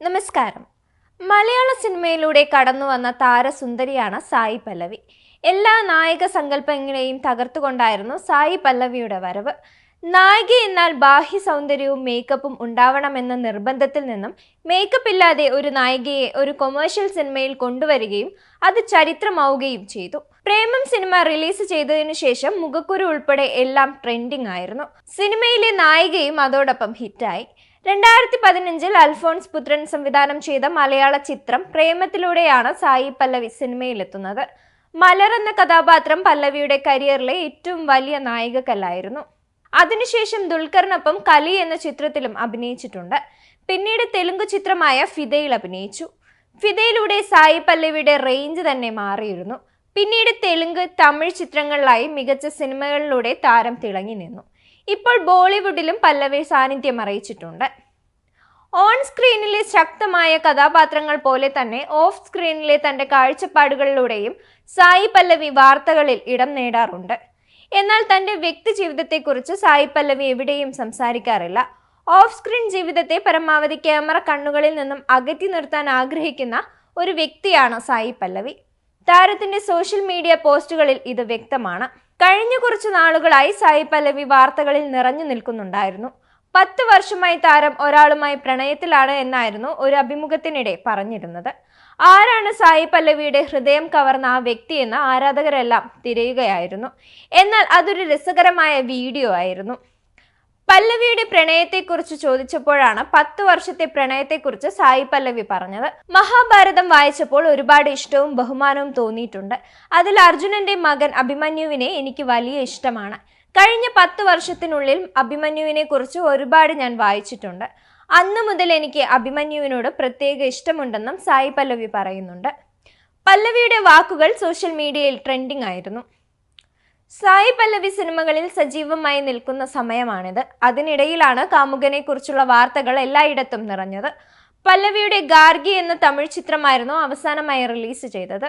നമസ്കാരം. മലയാള സിനിമയിലൂടെ കടന്നു വന്ന താരസുന്ദരിയാണ് സായി പല്ലവി. എല്ലാ നായക സങ്കല്പങ്ങളെയും തകർത്തുകൊണ്ടായിരുന്നു സായി പല്ലവിയുടെ വരവ്. നായിക എന്നാൽ ബാഹ്യ സൗന്ദര്യവും മേക്കപ്പും ഉണ്ടാവണമെന്ന നിർബന്ധത്തിൽ നിന്നും മേക്കപ്പ് ഇല്ലാതെ ഒരു നായികയെ ഒരു കൊമേഴ്ഷ്യൽ സിനിമയിൽ കൊണ്ടുവരികയും അത് ചരിത്രമാവുകയും ചെയ്തു. പ്രേമം സിനിമ റിലീസ് ചെയ്തതിനു ശേഷം മുഖക്കുരു ഉൾപ്പെടെ എല്ലാം ട്രെൻഡിംഗ് ആയിരുന്നു. സിനിമയിലെ നായികയും അതോടൊപ്പം ഹിറ്റായി രണ്ടായിരത്തി പതിനഞ്ചിൽ അൽഫോൺസ് പുത്രൻ സംവിധാനം ചെയ്ത മലയാള ചിത്രം പ്രേമത്തിലൂടെയാണ് സായി പല്ലവി സിനിമയിലെത്തുന്നത്. മലർ എന്ന കഥാപാത്രം പല്ലവിയുടെ കരിയറിലെ ഏറ്റവും വലിയ നായികക്കല്ലായിരുന്നു. അതിനുശേഷം ദുൽഖറിനൊപ്പം കലി എന്ന ചിത്രത്തിലും അഭിനയിച്ചിട്ടുണ്ട്. പിന്നീട് തെലുങ്ക് ചിത്രമായ ഫിദയിൽ അഭിനയിച്ചു. ഫിദയിലൂടെ സായി പല്ലവിയുടെ റേഞ്ച് തന്നെ മാറിയിരുന്നു. പിന്നീട് തെലുങ്ക് തമിഴ് ചിത്രങ്ങളിലായി മികച്ച സിനിമകളിലൂടെ താരം തിളങ്ങി നിന്നു. ഇപ്പോൾ ബോളിവുഡിലും പല്ലവി സാന്നിധ്യം അറിയിച്ചിട്ടുണ്ട്. ഓൺ സ്ക്രീനിലെ ശക്തമായ കഥാപാത്രങ്ങൾ പോലെ തന്നെ ഓഫ് സ്ക്രീനിലെ തന്റെ കാഴ്ചപ്പാടുകളിലൂടെയും സായി പല്ലവി വാർത്തകളിൽ ഇടം നേടാറുണ്ട്. എന്നാൽ തന്റെ വ്യക്തി ജീവിതത്തെക്കുറിച്ച് സായി പല്ലവി എവിടെയും സംസാരിക്കാറില്ല. ഓഫ് സ്ക്രീൻ ജീവിതത്തെ പരമാവധി ക്യാമറ കണ്ണുകളിൽ നിന്നും അകറ്റി നിർത്താൻ ആഗ്രഹിക്കുന്ന ഒരു വ്യക്തിയാണ് സായി പല്ലവി. താരത്തിന്റെ സോഷ്യൽ മീഡിയ പോസ്റ്റുകളിൽ ഇത് വ്യക്തമാണ്. കഴിഞ്ഞ കുറച്ചു നാളുകളായി സായി പല്ലവി വാർത്തകളിൽ നിറഞ്ഞു നിൽക്കുന്നുണ്ടായിരുന്നു. പത്ത് വർഷമായി താരം ഒരാളുമായി പ്രണയത്തിലാണ് എന്നായിരുന്നു ഒരു അഭിമുഖത്തിനിടെ പറഞ്ഞിരുന്നത്. ആരാണ് സായി പല്ലവിയുടെ ഹൃദയം കവർന്ന ആ വ്യക്തിയെന്ന് ആരാധകരെല്ലാം തിരയുകയായിരുന്നു. എന്നാൽ അതൊരു രസകരമായ വീഡിയോ ആയിരുന്നു. പല്ലവിയുടെ പ്രണയത്തെക്കുറിച്ച് ചോദിച്ചപ്പോഴാണ് പത്ത് വർഷത്തെ പ്രണയത്തെക്കുറിച്ച് സായി പല്ലവി പറഞ്ഞത്. മഹാഭാരതം വായിച്ചപ്പോൾ ഒരുപാട് ഇഷ്ടവും ബഹുമാനവും തോന്നിയിട്ടുണ്ട്. അതിൽ അർജുനന്റെ മകൻ അഭിമന്യുവിനെ എനിക്ക് വലിയ ഇഷ്ടമാണ്. കഴിഞ്ഞ പത്ത് വർഷത്തിനുള്ളിൽ അഭിമന്യുവിനെ കുറിച്ച് ഒരുപാട് ഞാൻ വായിച്ചിട്ടുണ്ട്. അന്ന് മുതൽ എനിക്ക് അഭിമന്യുവിനോട് പ്രത്യേക ഇഷ്ടമുണ്ടെന്നും സായി പല്ലവി പറയുന്നുണ്ട്. പല്ലവിയുടെ വാക്കുകൾ സോഷ്യൽ മീഡിയയിൽ ട്രെൻഡിംഗ് ആയിരുന്നു. സായി പല്ലവി സിനിമകളിൽ സജീവമായി നിൽക്കുന്ന സമയമാണിത്. അതിനിടയിലാണ് കാമുകനെ കുറിച്ചുള്ള വാർത്തകൾ എല്ലായിടത്തും നിറഞ്ഞത്. പല്ലവിയുടെ ഗാർഗി എന്ന തമിഴ് ചിത്രമായിരുന്നു അവസാനമായി റിലീസ് ചെയ്തത്.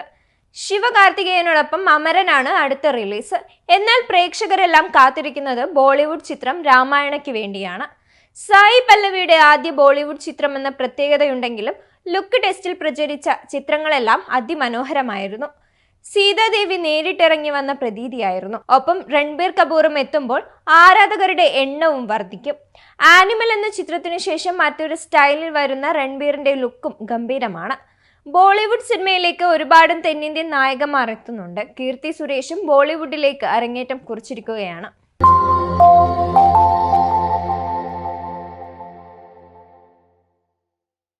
ശിവകാർത്തികേയനോടൊപ്പം അമരനാണ് അടുത്ത റിലീസ്. എന്നാൽ പ്രേക്ഷകരെല്ലാം കാത്തിരിക്കുന്നത് ബോളിവുഡ് ചിത്രം രാമായണയ്ക്ക് വേണ്ടിയാണ്. സായി പല്ലവിയുടെ ആദ്യ ബോളിവുഡ് ചിത്രം എന്ന പ്രത്യേകതയുണ്ടെങ്കിലും ലുക്ക് ടെസ്റ്റിൽ പ്രചരിച്ച ചിത്രങ്ങളെല്ലാം അതിമനോഹരമായിരുന്നു. സീതാദേവി നേരിട്ടിറങ്ങി വന്ന പ്രതീതിയായിരുന്നു. ഒപ്പം രൺബീർ കപൂറും എത്തുമ്പോൾ ആരാധകരുടെ എണ്ണവും വർദ്ധിക്കും ആനിമൽ എന്ന ചിത്രത്തിനു ശേഷം മറ്റൊരു സ്റ്റൈലിൽ വരുന്ന രൺബീറിന്റെ ലുക്കും ഗംഭീരമാണ്. ബോളിവുഡ് സിനിമയിലേക്ക് ഒരുപാടും തെന്നിന്ത്യൻ നായകന്മാർ എത്തുന്നുണ്ട്. കീർത്തി സുരേഷും ബോളിവുഡിലേക്ക് അരങ്ങേറ്റം കുറിച്ചിരിക്കുകയാണ്.